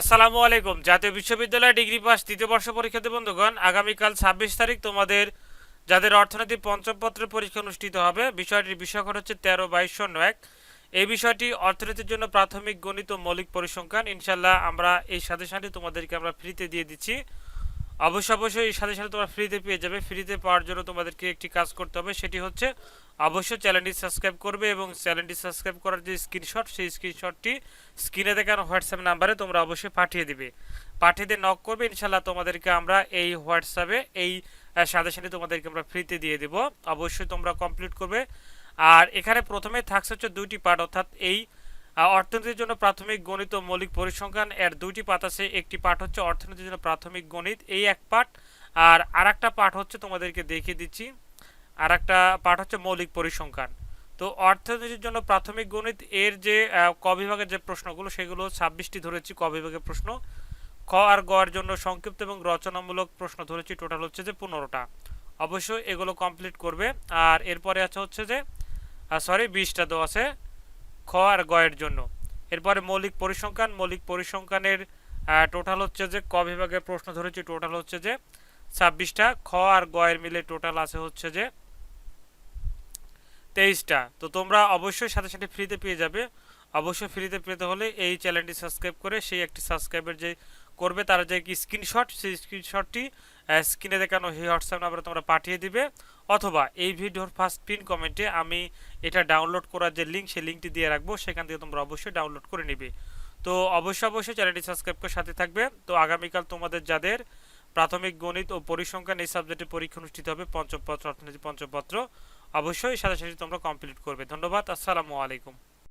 আসসালামু আলাইকুম। জাতীয় বিশ্ববিদ্যালয় ডিগ্রি পাস তৃতীয় বর্ষ পরীক্ষার্থী বন্ধুগণ, আগামীকাল ছাব্বিশ তারিখ তোমাদের, যাদের অর্থনীতি পঞ্চম পত্রের পরীক্ষা অনুষ্ঠিত হবে, বিষয়টির বিষয়কর হচ্ছে তেরো বাইশ শূন্য এক। এই বিষয়টি অর্থনীতির জন্য প্রাথমিক, গণিত মৌলিক পরিসংখ্যান। ইনশাল্লাহ আমরা এই সাজেশনটি তোমাদেরকে আমরা ফ্রিতে দিয়ে দিচ্ছি। অবশ্যই অবশ্যই এই সাথে সাথে তোমরা ফ্রিতে পেয়ে যাবে। ফ্রিতে পাওয়ার জন্য তোমাদেরকে একটি কাজ করতে হবে, সেটি হচ্ছে অবশ্যই চ্যানেলটি সাবস্ক্রাইব করবে এবং চ্যানেলটি সাবস্ক্রাইব করার যে স্ক্রিনশট সেই স্ক্রিনশটটি স্ক্রিনে দেখানো হোয়াটসঅ্যাপ নাম্বারে তোমরা অবশ্যই পাঠিয়ে দিবে। পাঠিয়ে দিয়ে নক করবে ইনশাল্লাহ তোমাদেরকে আমরা এই হোয়াটসঅ্যাপে এই সাজেশনটি তোমাদেরকে আমরা ফ্রিতে দিয়ে দেব। অবশ্যই তোমরা কমপ্লিট করবে। আর এখানে প্রথমে থাকছে হচ্ছে দুইটি পার্ট অর্থাৎ এই অর্থনীতির জন্য প্রাথমিক গণিত ও মৌলিক পরিসংখ্যান এর দুইটি পাঠ আছে। একটি পাঠ হচ্ছে অর্থনীতির জন্য প্রাথমিক গণিত, এই এক পাঠ। আর আরেকটা পাঠ হচ্ছে তোমাদেরকে দেখিয়ে দিচ্ছি। আর একটা পাঠ হচ্ছে মৌলিক পরিসংখ্যান। তো অর্থনীতির জন্য প্রাথমিক গণিত এর যে ক বিভাগের যে প্রশ্নগুলো, সেগুলো ছাব্বিশটি ধরেছি ক বিভাগের প্রশ্ন। খ আর গ এর জন্য সংক্ষিপ্ত এবং রচনামূলক প্রশ্ন ধরেছি। টোটাল হচ্ছে যে পনেরোটা। অবশ্যই এগুলো কমপ্লিট করবে। আর এরপরে আছে হচ্ছে যে সরি বিশটা দেওয়া আছে। খ আর গ এর জন্য। এরপরে মৌলিক পরিসংখ্যান। মৌলিক পরিসংখ্যানের টোটাল হচ্ছে যে ক বিভাগের প্রশ্ন ধরেছি টোটাল হচ্ছে যে ছাব্বিশটা। খ আর গ এর মিলে টোটাল আছে হচ্ছে যে তেইশটা। তো তোমরা অবশ্যই সাথে সাথে ফ্রিতে পেয়ে যাবে। অবশ্যই ফ্রিতে পেতে হলে এই চ্যানেলটি সাবস্ক্রাইব করে, সেই একটি সাবস্ক্রাইবের যে করবে, তার যে স্ক্রিনশট সেই স্ক্রিনশটটি স্ক্রিনে দেখানো এই হোয়াটসঅ্যাপ নাম্বারে তোমরা পাঠিয়ে দিবে, অথবা এই ভিডিওর ফার্স্ট পিন কমেন্টে আমি এটা ডাউনলোড করার যে লিঙ্ক সেই লিঙ্কটি দিয়ে রাখব, সেখান থেকে তোমরা অবশ্যই ডাউনলোড করে নিবে। তো অবশ্যই অবশ্যই চ্যানেলটি সাবস্ক্রাইব করে সাথে থাকবে। তো আগামীকাল তোমাদের যাদের প্রাথমিক গণিত ও পরিসংখ্যান এই সাবজেক্টে পরীক্ষা অনুষ্ঠিত হবে, পঞ্চম পত্র, অর্থনীতি পঞ্চম পত্র, অবশ্যই সাথে সাথে তোমরা কমপ্লিট করবে। ধন্যবাদ, আসসালামু আলাইকুম।